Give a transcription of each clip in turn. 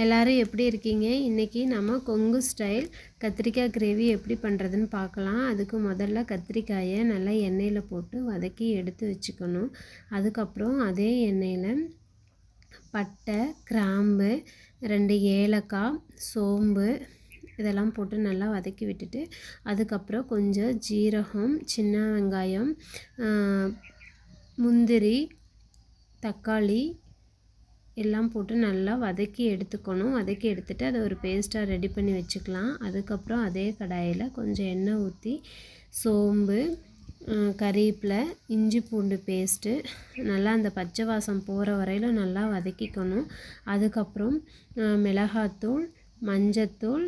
எல்லோரும் எப்படி இருக்கீங்க? இன்றைக்கி நம்ம கொங்கு ஸ்டைல் கத்திரிக்காய் கிரேவி எப்படி பண்ணுறதுன்னு பார்க்கலாம். அதுக்கு முதல்ல கத்திரிக்காயை நல்லா எண்ணெயில் போட்டு வதக்கி எடுத்து வச்சுக்கணும். அதுக்கப்புறம் அதே எண்ணெயில் பட்டை கிராம்பு ரெண்டு ஏலக்காய் சோம்பு இதெல்லாம் போட்டு நல்லா வதக்கி விட்டுட்டு அதுக்கப்புறம் கொஞ்சம் ஜீரகம் சின்ன வெங்காயம் முந்திரி தக்காளி எல்லாம் போட்டு நல்லா வதக்கி எடுத்துக்கணும். வதக்கி எடுத்துகிட்டு அதை ஒரு பேஸ்ட்டாக ரெடி பண்ணி வச்சுக்கலாம். அதுக்கப்புறம் அதே கடாயில் கொஞ்சம் எண்ணெய் ஊற்றி சோம்பு கறிவேப்பிலை இஞ்சி பூண்டு பேஸ்ட்டு நல்லா அந்த பச்சை வாசம் போகிற வரையில் நல்லா வதக்கிக்கணும். அதுக்கப்புறம் மிளகாத்தூள் மஞ்சத்தூள்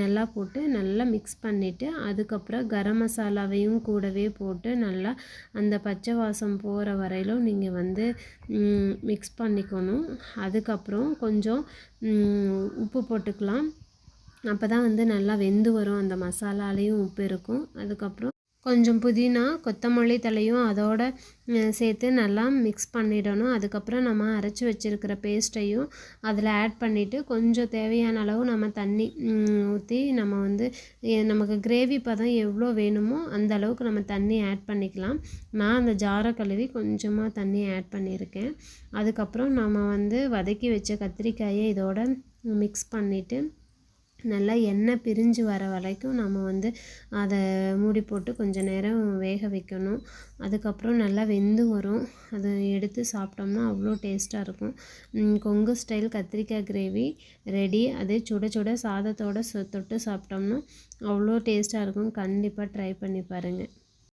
நல்லா போட்டு நல்லா மிக்ஸ் பண்ணிவிட்டு அதுக்கப்புறம் கரம் மசாலாவையும் கூடவே போட்டு நல்லா அந்த பச்சை வாசம் போகிற வரையிலும் நீங்கள் வந்து மிக்ஸ் பண்ணிக்கணும். அதுக்கப்புறம் கொஞ்சம் உப்பு போட்டுக்கலாம். அப்போ தான் வந்து நல்லா வெந்து வரும். அந்த மசாலாலேயும் உப்பு இருக்கும். அதுக்கப்புறம் கொஞ்சம் புதினா கொத்தமல்லி தலையும் அதோட சேர்த்து நல்லா மிக்ஸ் பண்ணிடணும். அதுக்கப்புறம் நம்ம அரைச்சி வச்சுருக்கிற பேஸ்ட்டையும் அதில் ஆட் பண்ணிவிட்டு கொஞ்சம் தேவையான அளவு நம்ம தண்ணி ஊற்றி நம்ம வந்து நமக்கு கிரேவி பதம் எவ்வளோ வேணுமோ அந்த அளவுக்கு நம்ம தண்ணி ஆட் பண்ணிக்கலாம். நான் அந்த ஜாரை கழுவி கொஞ்சமாக தண்ணி ஆட் பண்ணியிருக்கேன். அதுக்கப்புறம் நம்ம வந்து வதக்கி வச்ச கத்திரிக்காயை இதோட மிக்ஸ் பண்ணிவிட்டு நல்லா எண்ணெய் பிரிஞ்சு வர வரைக்கும் நம்ம வந்து அதை மூடி போட்டு கொஞ்சம் நேரம் வேக வைக்கணும். அதுக்கப்புறம் நல்லா வெந்து வரும். அதை எடுத்து சாப்பிட்டோம்னா அவ்வளோ டேஸ்ட்டாக இருக்கும். கொங்கு ஸ்டைல் கத்திரிக்காய் கிரேவி ரெடி. அதே சுட சுட சாதத்தோடு தொட்டு சாப்பிட்டோம்னா அவ்வளோ டேஸ்ட்டாக இருக்கும். கண்டிப்பாக ட்ரை பண்ணி பாருங்கள்